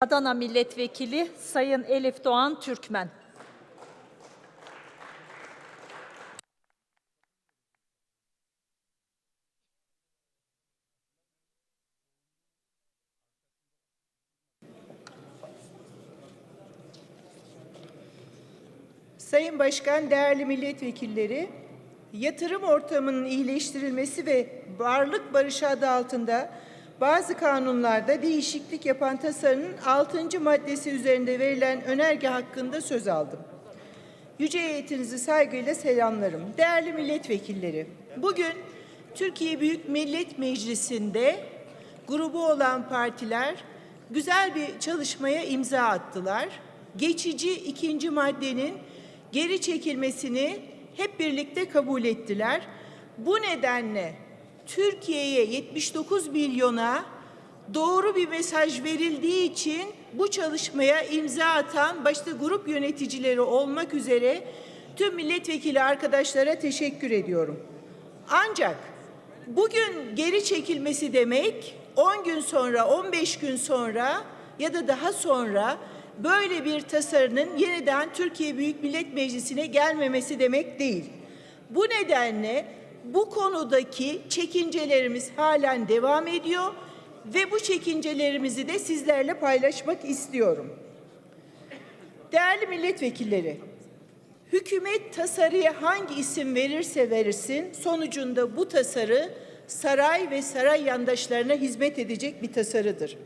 Adana Milletvekili Sayın Elif Doğan Türkmen. Sayın Başkan, değerli milletvekilleri, yatırım ortamının iyileştirilmesi ve varlık barışı adı altında bazı kanunlarda değişiklik yapan tasarının 6. maddesi üzerinde verilen önerge hakkında söz aldım. Yüce heyetinizi saygıyla selamlarım. Değerli milletvekilleri, bugün Türkiye Büyük Millet Meclisi'nde grubu olan partiler güzel bir çalışmaya imza attılar. Geçici ikinci maddenin geri çekilmesini hep birlikte kabul ettiler. Bu nedenle Türkiye'ye 79 milyona doğru bir mesaj verildiği için bu çalışmaya imza atan başta grup yöneticileri olmak üzere tüm milletvekili arkadaşlara teşekkür ediyorum. Ancak bugün geri çekilmesi demek 10 gün sonra, 15 gün sonra ya da daha sonra böyle bir tasarının yeniden Türkiye Büyük Millet Meclisi'ne gelmemesi demek değil. Bu nedenle bu konudaki çekincelerimiz halen devam ediyor ve bu çekincelerimizi de sizlerle paylaşmak istiyorum. Değerli milletvekilleri, hükümet tasarıya hangi isim verirse verirsin sonucunda bu tasarı saray ve saray yandaşlarına hizmet edecek bir tasarıdır.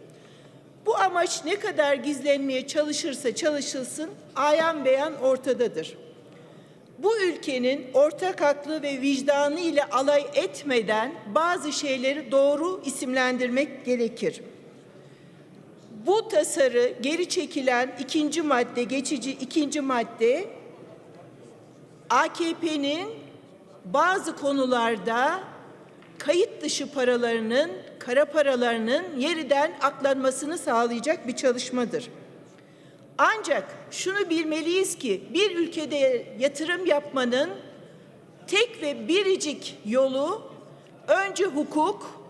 Bu amaç ne kadar gizlenmeye çalışırsa çalışılsın ayan beyan ortadadır. Bu ülkenin ortak aklı ve vicdanı ile alay etmeden bazı şeyleri doğru isimlendirmek gerekir. Bu tasarı geri çekilen ikinci madde, geçici ikinci madde AKP'nin bazı konularda kayıt dışı paralarının, kara paralarının yeniden aklanmasını sağlayacak bir çalışmadır. Ancak şunu bilmeliyiz ki bir ülkede yatırım yapmanın tek ve biricik yolu önce hukuk,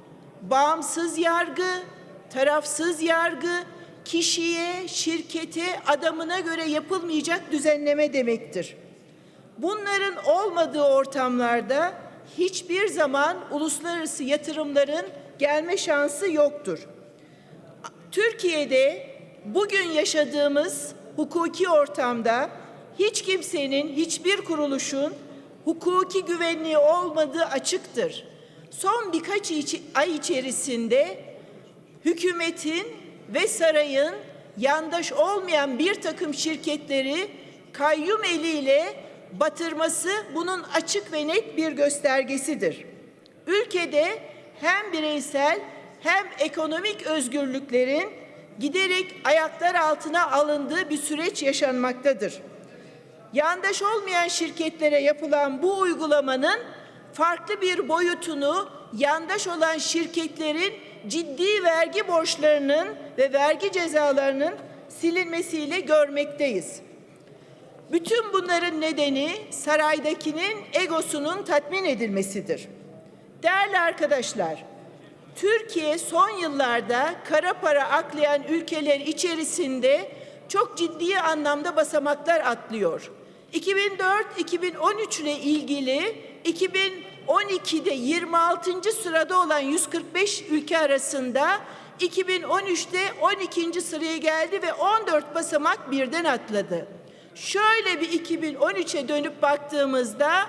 bağımsız yargı, tarafsız yargı, kişiye, şirkete, adamına göre yapılmayacak düzenleme demektir. Bunların olmadığı ortamlarda hiçbir zaman uluslararası yatırımların gelme şansı yoktur. Türkiye'de bugün yaşadığımız hukuki ortamda hiç kimsenin, hiçbir kuruluşun hukuki güvenliği olmadığı açıktır. Son birkaç ay içerisinde hükümetin ve sarayın yandaş olmayan bir takım şirketleri kayyum eliyle batırması bunun açık ve net bir göstergesidir. Ülkede hem bireysel hem ekonomik özgürlüklerin giderek ayaklar altına alındığı bir süreç yaşanmaktadır. Yandaş olmayan şirketlere yapılan bu uygulamanın farklı bir boyutunu yandaş olan şirketlerin ciddi vergi borçlarının ve vergi cezalarının silinmesiyle görmekteyiz. Bütün bunların nedeni saraydakinin egosunun tatmin edilmesidir. Değerli arkadaşlar, Türkiye son yıllarda kara para aklayan ülkeler içerisinde çok ciddi anlamda basamaklar atlıyor. 2004-2013 ile ilgili 2012'de 26. sırada olan 145 ülke arasında 2013'te 12. sıraya geldi ve 14 basamak birden atladı. Şöyle bir 2013'e dönüp baktığımızda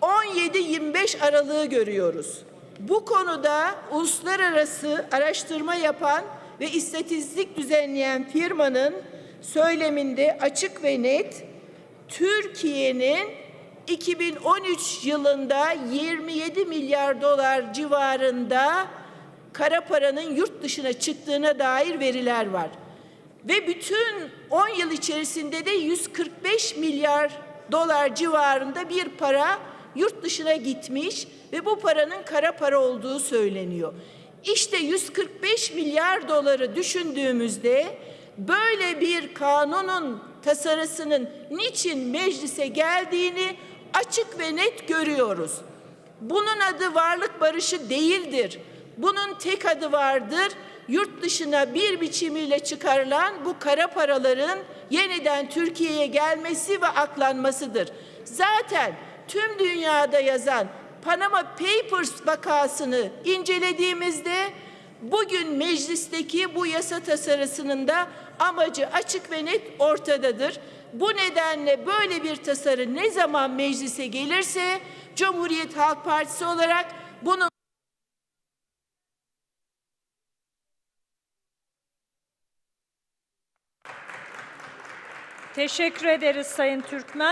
17-25 aralığı görüyoruz. Bu konuda uluslararası araştırma yapan ve istatistik düzenleyen firmanın söyleminde açık ve net Türkiye'nin 2013 yılında 27 milyar dolar civarında kara paranın yurt dışına çıktığına dair veriler var. Ve bütün 10 yıl içerisinde de 145 milyar dolar civarında bir para yurt dışına gitmiş ve bu paranın kara para olduğu söyleniyor. İşte 145 milyar doları düşündüğümüzde böyle bir kanunun tasarısının niçin meclise geldiğini açık ve net görüyoruz. Bunun adı varlık barışı değildir. Bunun tek adı vardır. yurt dışına bir biçimiyle çıkarılan bu kara paraların yeniden Türkiye'ye gelmesi ve aklanmasıdır. Zaten tüm dünyada yazan Panama Papers vakasını incelediğimizde bugün meclisteki bu yasa tasarısının da amacı açık ve net ortadadır. Bu nedenle böyle bir tasarı ne zaman meclise gelirse Cumhuriyet Halk Partisi olarak bunun Teşekkür ederiz Sayın Türkmen.